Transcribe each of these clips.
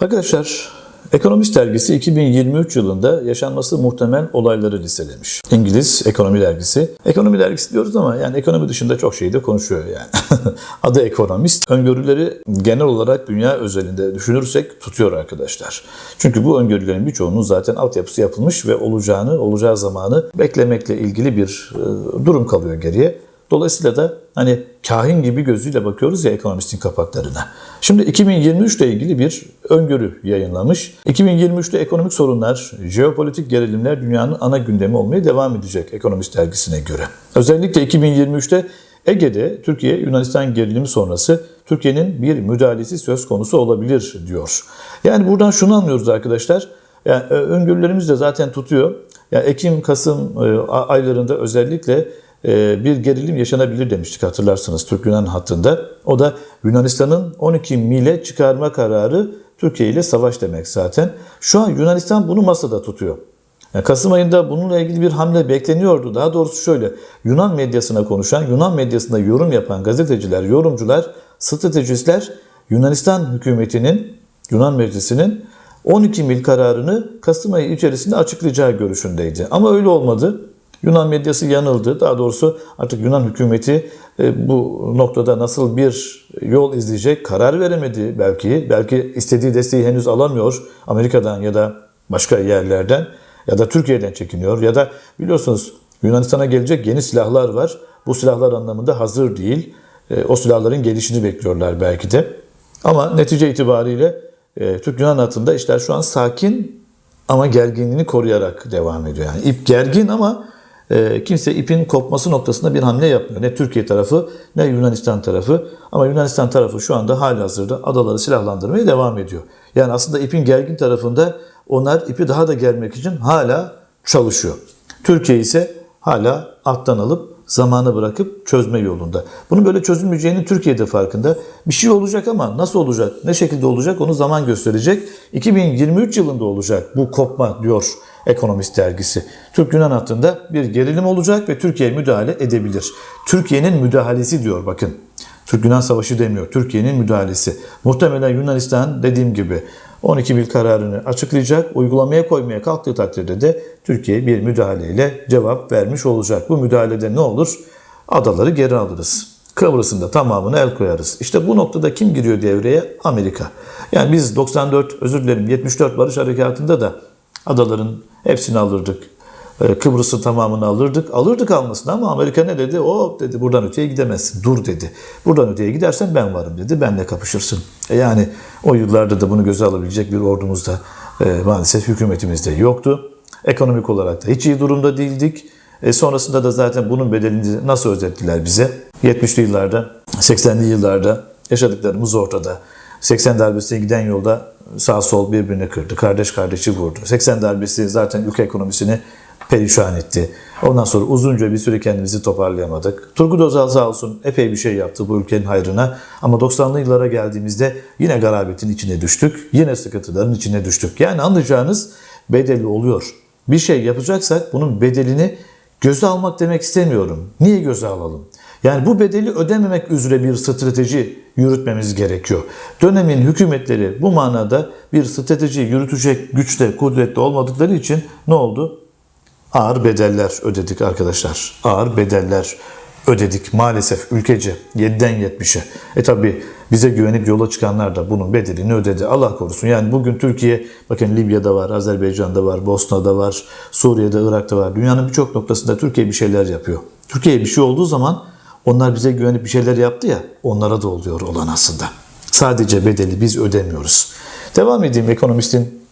Arkadaşlar, Ekonomist dergisi 2023 yılında yaşanması muhtemel olayları listelemiş. İngiliz Ekonomi dergisi. Ekonomi dergisi diyoruz ama yani ekonomi dışında çok şeyi de konuşuyor yani. Adı Ekonomist. Öngörüleri genel olarak dünya özelinde düşünürsek tutuyor arkadaşlar. Çünkü bu öngörülerin birçoğunun zaten altyapısı yapılmış ve olacağını, olacağı zamanı beklemekle ilgili bir e, durum kalıyor geriye. Dolayısıyla da hani kahin gibi gözüyle bakıyoruz ya ekonomistin kapaklarına. Şimdi 2023 ile ilgili bir öngörü yayınlamış. 2023'te ekonomik sorunlar, jeopolitik gerilimler dünyanın ana gündemi olmaya devam edecek Ekonomist dergisine göre. Özellikle 2023'te Ege'de Türkiye-Yunanistan gerilimi sonrası Türkiye'nin bir müdahalesi söz konusu olabilir diyor. Yani buradan şunu anlıyoruz arkadaşlar. Yani e, öngörülerimiz de zaten tutuyor. Yani Ekim, Kasım e, aylarında özellikle bir gerilim yaşanabilir demiştik hatırlarsınız Türk-Yunan hattında. O da Yunanistan'ın 12 mile çıkarma kararı Türkiye ile savaş demek zaten. Şu an Yunanistan bunu masada tutuyor. Kasım ayında bununla ilgili bir hamle bekleniyordu. Daha doğrusu şöyle, Yunan medyasına konuşan, Yunan medyasında yorum yapan gazeteciler, yorumcular, stratejistler Yunanistan hükümetinin, Yunan meclisinin 12 mil kararını Kasım ayı içerisinde açıklayacağı görüşündeydi. Ama öyle olmadı. Yunan medyası yanıldı. Daha doğrusu artık Yunan hükümeti e, bu noktada nasıl bir yol izleyecek karar veremedi belki. Belki istediği desteği henüz alamıyor Amerika'dan ya da başka yerlerden ya da Türkiye'den çekiniyor ya da biliyorsunuz Yunanistan'a gelecek yeni silahlar var. Bu silahlar anlamında hazır değil. E, o silahların gelişini bekliyorlar belki de. Ama netice itibariyle e, Türk-Yunan hattında işler şu an sakin ama gerginliğini koruyarak devam ediyor. Yani ip gergin ama e, kimse ipin kopması noktasında bir hamle yapmıyor. Ne Türkiye tarafı ne Yunanistan tarafı. Ama Yunanistan tarafı şu anda halihazırda adaları silahlandırmaya devam ediyor. Yani aslında ipin gergin tarafında onlar ipi daha da germek için hala çalışıyor. Türkiye ise hala alttan alıp zamanı bırakıp çözme yolunda. Bunun böyle çözülmeyeceğini Türkiye'de farkında. Bir şey olacak ama nasıl olacak, ne şekilde olacak onu zaman gösterecek. 2023 yılında olacak bu kopma diyor Ekonomist dergisi. Türk-Yunan hattında bir gerilim olacak ve Türkiye müdahale edebilir. Türkiye'nin müdahalesi diyor bakın. Türk-Yunan savaşı demiyor. Türkiye'nin müdahalesi. Muhtemelen Yunanistan dediğim gibi 12 bil kararını açıklayacak, uygulamaya koymaya kalktığı takdirde de Türkiye bir müdahaleyle cevap vermiş olacak. Bu müdahalede ne olur? Adaları geri alırız. Kıbrıs'ın da tamamını el koyarız. İşte bu noktada kim giriyor devreye? Amerika. Yani biz 94, özür dilerim 74 Barış Harekatı'nda da adaların hepsini alırdık. Ee, Kıbrıs'ın tamamını alırdık. Alırdık almasını ama Amerika ne dedi? O dedi buradan öteye gidemezsin. Dur dedi. Buradan öteye gidersen ben varım dedi. Benle kapışırsın. E yani o yıllarda da bunu göze alabilecek bir ordumuz da e, maalesef hükümetimizde yoktu. Ekonomik olarak da hiç iyi durumda değildik. E sonrasında da zaten bunun bedelini nasıl özettiler bize? 70'li yıllarda, 80'li yıllarda yaşadıklarımız ortada. 80 darbesine giden yolda sağ sol birbirini kırdı. Kardeş kardeşi vurdu. 80 darbesi zaten ülke ekonomisini perişan etti. Ondan sonra uzunca bir süre kendimizi toparlayamadık. Turgut Özal sağ olsun epey bir şey yaptı bu ülkenin hayrına. Ama 90'lı yıllara geldiğimizde yine garabetin içine düştük. Yine sıkıntıların içine düştük. Yani anlayacağınız bedeli oluyor. Bir şey yapacaksak bunun bedelini göze almak demek istemiyorum. Niye göze alalım? Yani bu bedeli ödememek üzere bir strateji yürütmemiz gerekiyor. Dönemin hükümetleri bu manada bir strateji yürütecek güçte, kudretli olmadıkları için ne oldu? Ağır bedeller ödedik arkadaşlar. Ağır bedeller ödedik maalesef ülkece 7'den 70'e. E tabi bize güvenip yola çıkanlar da bunun bedelini ödedi. Allah korusun. Yani bugün Türkiye bakın Libya'da var, Azerbaycan'da var, Bosna'da var, Suriye'de, Irak'ta var. Dünyanın birçok noktasında Türkiye bir şeyler yapıyor. Türkiye'ye bir şey olduğu zaman onlar bize güvenip bir şeyler yaptı ya onlara da oluyor olan aslında. Sadece bedeli biz ödemiyoruz. Devam edeyim ekonomistin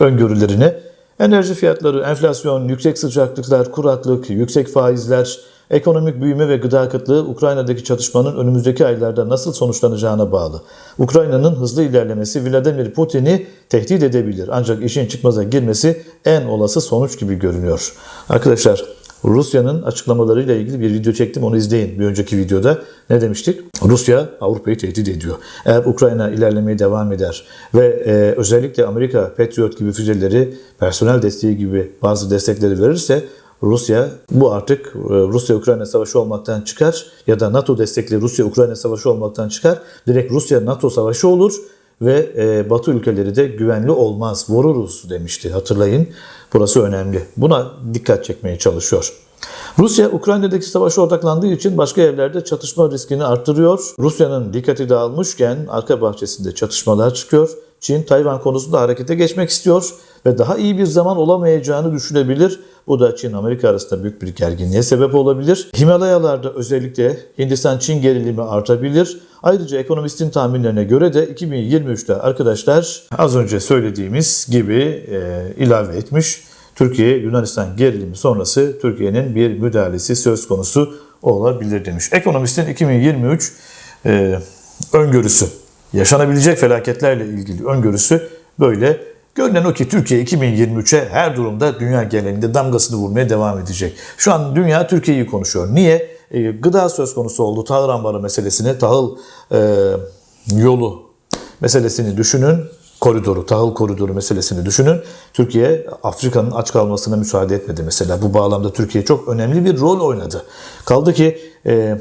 öngörülerine. Enerji fiyatları, enflasyon, yüksek sıcaklıklar, kuraklık, yüksek faizler, ekonomik büyüme ve gıda kıtlığı Ukrayna'daki çatışmanın önümüzdeki aylarda nasıl sonuçlanacağına bağlı. Ukrayna'nın hızlı ilerlemesi Vladimir Putin'i tehdit edebilir ancak işin çıkmaza girmesi en olası sonuç gibi görünüyor. Arkadaşlar Rusya'nın açıklamalarıyla ilgili bir video çektim onu izleyin bir önceki videoda. Ne demiştik? Rusya Avrupa'yı tehdit ediyor. Eğer Ukrayna ilerlemeye devam eder ve e, özellikle Amerika Patriot gibi füzeleri, personel desteği gibi bazı destekleri verirse Rusya bu artık e, Rusya-Ukrayna savaşı olmaktan çıkar ya da NATO destekli Rusya-Ukrayna savaşı olmaktan çıkar. Direkt Rusya-NATO savaşı olur ve e, Batı ülkeleri de güvenli olmaz, vururuz demişti hatırlayın. Burası önemli. Buna dikkat çekmeye çalışıyor. Rusya Ukrayna'daki savaşa odaklandığı için başka evlerde çatışma riskini arttırıyor. Rusya'nın dikkati dağılmışken arka bahçesinde çatışmalar çıkıyor. Çin Tayvan konusunda harekete geçmek istiyor ve daha iyi bir zaman olamayacağını düşünebilir. Bu da Çin-Amerika arasında büyük bir gerginliğe sebep olabilir. Himalayalarda özellikle Hindistan-Çin gerilimi artabilir. Ayrıca ekonomistin tahminlerine göre de 2023'te arkadaşlar az önce söylediğimiz gibi e, ilave etmiş. Türkiye-Yunanistan gerilimi sonrası Türkiye'nin bir müdahalesi söz konusu olabilir demiş. Ekonomistin 2023 e, öngörüsü, yaşanabilecek felaketlerle ilgili öngörüsü böyle. Görünen o ki Türkiye 2023'e her durumda dünya genelinde damgasını vurmaya devam edecek. Şu an dünya Türkiye'yi konuşuyor. Niye? E, gıda söz konusu oldu. Tahıl ambarı meselesini, tahıl e, yolu meselesini düşünün koridoru, tahıl koridoru meselesini düşünün. Türkiye Afrika'nın aç kalmasına müsaade etmedi mesela. Bu bağlamda Türkiye çok önemli bir rol oynadı. Kaldı ki e,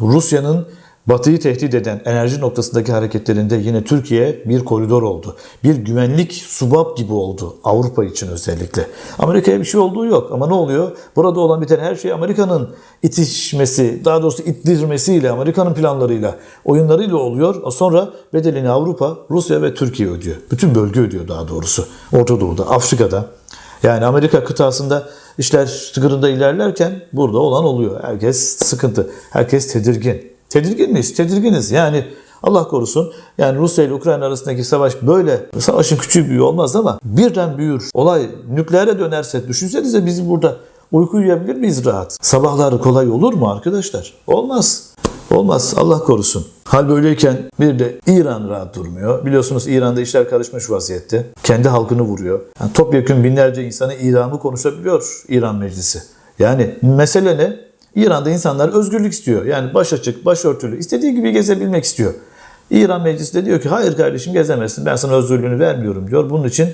Rusya'nın Batı'yı tehdit eden enerji noktasındaki hareketlerinde yine Türkiye bir koridor oldu. Bir güvenlik subap gibi oldu Avrupa için özellikle. Amerika'ya bir şey olduğu yok ama ne oluyor? Burada olan biten her şey Amerika'nın itişmesi, daha doğrusu ittirmesiyle, Amerika'nın planlarıyla, oyunlarıyla oluyor. Sonra bedelini Avrupa, Rusya ve Türkiye ödüyor. Bütün bölge ödüyor daha doğrusu. Orta Doğu'da, Afrika'da. Yani Amerika kıtasında işler tıkırında ilerlerken burada olan oluyor. Herkes sıkıntı, herkes tedirgin. Tedirgin miyiz? Tedirginiz. Yani Allah korusun yani Rusya ile Ukrayna arasındaki savaş böyle savaşın küçük büyüğü olmaz ama birden büyür. Olay nükleere dönerse düşünsenize biz burada uyku uyuyabilir miyiz rahat? Sabahları kolay olur mu arkadaşlar? Olmaz. Olmaz. Allah korusun. Hal böyleyken bir de İran rahat durmuyor. Biliyorsunuz İran'da işler karışmış vaziyette. Kendi halkını vuruyor. Yani topyekun binlerce insanı idamı konuşabiliyor İran meclisi. Yani mesele ne? İran'da insanlar özgürlük istiyor. Yani baş açık, başörtülü, istediği gibi gezebilmek istiyor. İran meclisi de diyor ki hayır kardeşim gezemezsin ben sana özgürlüğünü vermiyorum diyor. Bunun için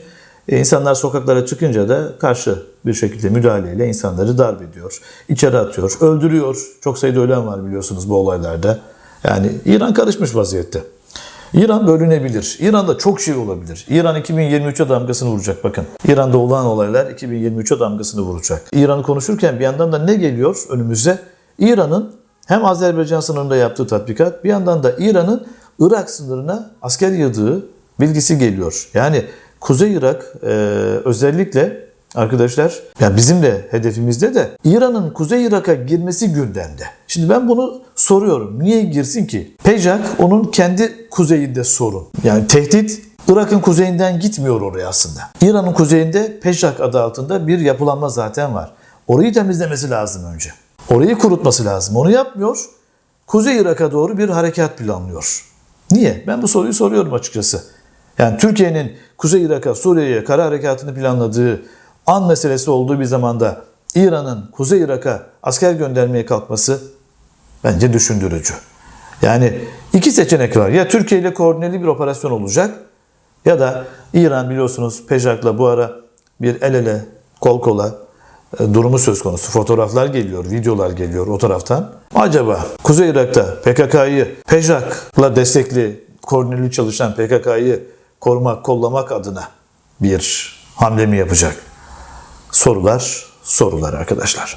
e, insanlar sokaklara çıkınca da karşı bir şekilde müdahaleyle insanları darp ediyor. içeri atıyor, öldürüyor. Çok sayıda ölen var biliyorsunuz bu olaylarda. Yani İran karışmış vaziyette. İran bölünebilir. İran'da çok şey olabilir. İran 2023'e damgasını vuracak bakın. İran'da olan olaylar 2023'e damgasını vuracak. İran'ı konuşurken bir yandan da ne geliyor önümüze? İran'ın hem Azerbaycan sınırında yaptığı tatbikat bir yandan da İran'ın Irak sınırına asker yığdığı bilgisi geliyor. Yani Kuzey Irak e, özellikle arkadaşlar ya bizim de hedefimizde de İran'ın Kuzey Irak'a girmesi gündemde. Şimdi ben bunu soruyorum. Niye girsin ki? Pejak onun kendi kuzeyinde sorun. Yani tehdit Irak'ın kuzeyinden gitmiyor oraya aslında. İran'ın kuzeyinde Pejak adı altında bir yapılanma zaten var. Orayı temizlemesi lazım önce. Orayı kurutması lazım. Onu yapmıyor. Kuzey Irak'a doğru bir harekat planlıyor. Niye? Ben bu soruyu soruyorum açıkçası. Yani Türkiye'nin Kuzey Irak'a, Suriye'ye kara harekatını planladığı an meselesi olduğu bir zamanda İran'ın Kuzey Irak'a asker göndermeye kalkması bence düşündürücü. Yani iki seçenek var. Ya Türkiye ile koordineli bir operasyon olacak ya da İran biliyorsunuz Pejak'la bu ara bir el ele kol kola e, durumu söz konusu. Fotoğraflar geliyor, videolar geliyor o taraftan. Acaba Kuzey Irak'ta PKK'yı Pejak'la destekli, koordineli çalışan PKK'yı korumak, kollamak adına bir hamle mi yapacak? Sorular, sorular arkadaşlar.